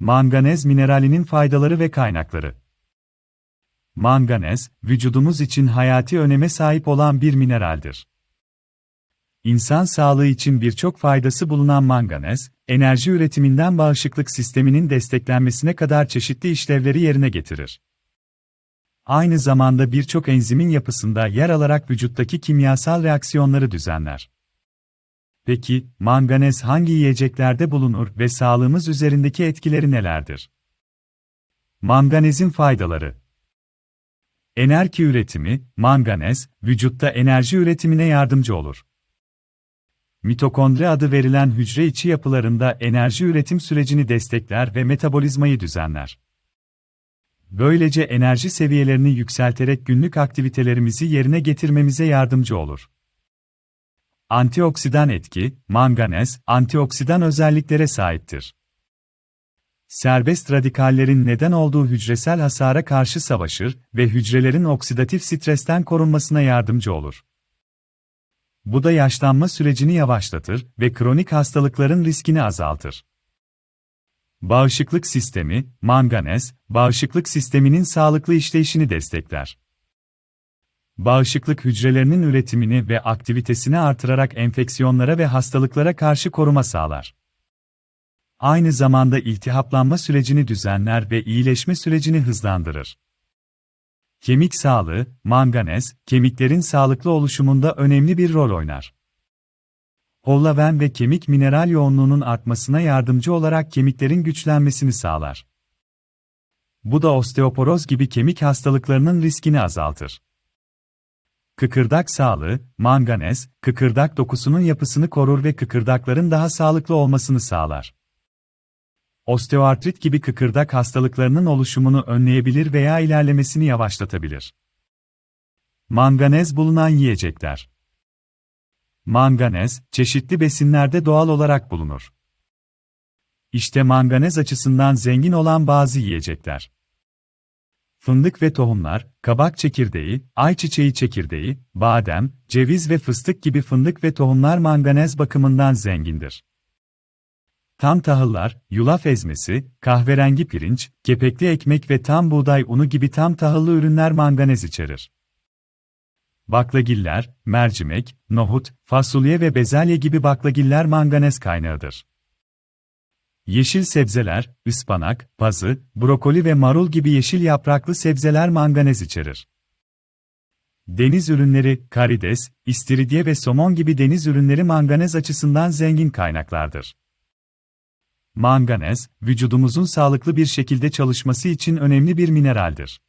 Manganez mineralinin faydaları ve kaynakları. Manganez, vücudumuz için hayati öneme sahip olan bir mineraldir. İnsan sağlığı için birçok faydası bulunan manganez, enerji üretiminden bağışıklık sisteminin desteklenmesine kadar çeşitli işlevleri yerine getirir. Aynı zamanda birçok enzimin yapısında yer alarak vücuttaki kimyasal reaksiyonları düzenler. Peki, manganez hangi yiyeceklerde bulunur ve sağlığımız üzerindeki etkileri nelerdir? Manganezin faydaları Enerji üretimi, manganez, vücutta enerji üretimine yardımcı olur. Mitokondri adı verilen hücre içi yapılarında enerji üretim sürecini destekler ve metabolizmayı düzenler. Böylece enerji seviyelerini yükselterek günlük aktivitelerimizi yerine getirmemize yardımcı olur. Antioksidan etki, manganez, antioksidan özelliklere sahiptir. Serbest radikallerin neden olduğu hücresel hasara karşı savaşır ve hücrelerin oksidatif stresten korunmasına yardımcı olur. Bu da yaşlanma sürecini yavaşlatır ve kronik hastalıkların riskini azaltır. Bağışıklık sistemi, manganez, bağışıklık sisteminin sağlıklı işleyişini destekler. Bağışıklık hücrelerinin üretimini ve aktivitesini artırarak enfeksiyonlara ve hastalıklara karşı koruma sağlar. Aynı zamanda iltihaplanma sürecini düzenler ve iyileşme sürecini hızlandırır. Kemik sağlığı, manganez, kemiklerin sağlıklı oluşumunda önemli bir rol oynar. Hollaven ve kemik mineral yoğunluğunun artmasına yardımcı olarak kemiklerin güçlenmesini sağlar. Bu da osteoporoz gibi kemik hastalıklarının riskini azaltır. Kıkırdak sağlığı, manganez, kıkırdak dokusunun yapısını korur ve kıkırdakların daha sağlıklı olmasını sağlar. Osteoartrit gibi kıkırdak hastalıklarının oluşumunu önleyebilir veya ilerlemesini yavaşlatabilir. Manganez bulunan yiyecekler. Manganez, çeşitli besinlerde doğal olarak bulunur. İşte manganez açısından zengin olan bazı yiyecekler. Fındık ve tohumlar, kabak çekirdeği, ayçiçeği çekirdeği, badem, ceviz ve fıstık gibi fındık ve tohumlar manganez bakımından zengindir. Tam tahıllar, yulaf ezmesi, kahverengi pirinç, kepekli ekmek ve tam buğday unu gibi tam tahıllı ürünler manganez içerir. Baklagiller, mercimek, nohut, fasulye ve bezelye gibi baklagiller manganez kaynağıdır. Yeşil sebzeler, ıspanak, pazı, brokoli ve marul gibi yeşil yapraklı sebzeler manganez içerir. Deniz ürünleri, karides, istiridye ve somon gibi deniz ürünleri manganez açısından zengin kaynaklardır. Manganez, vücudumuzun sağlıklı bir şekilde çalışması için önemli bir mineraldir.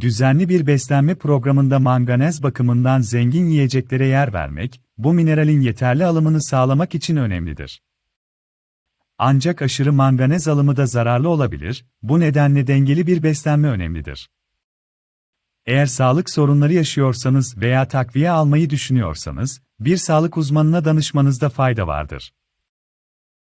Düzenli bir beslenme programında manganez bakımından zengin yiyeceklere yer vermek, bu mineralin yeterli alımını sağlamak için önemlidir. Ancak aşırı manganez alımı da zararlı olabilir, bu nedenle dengeli bir beslenme önemlidir. Eğer sağlık sorunları yaşıyorsanız veya takviye almayı düşünüyorsanız, bir sağlık uzmanına danışmanızda fayda vardır.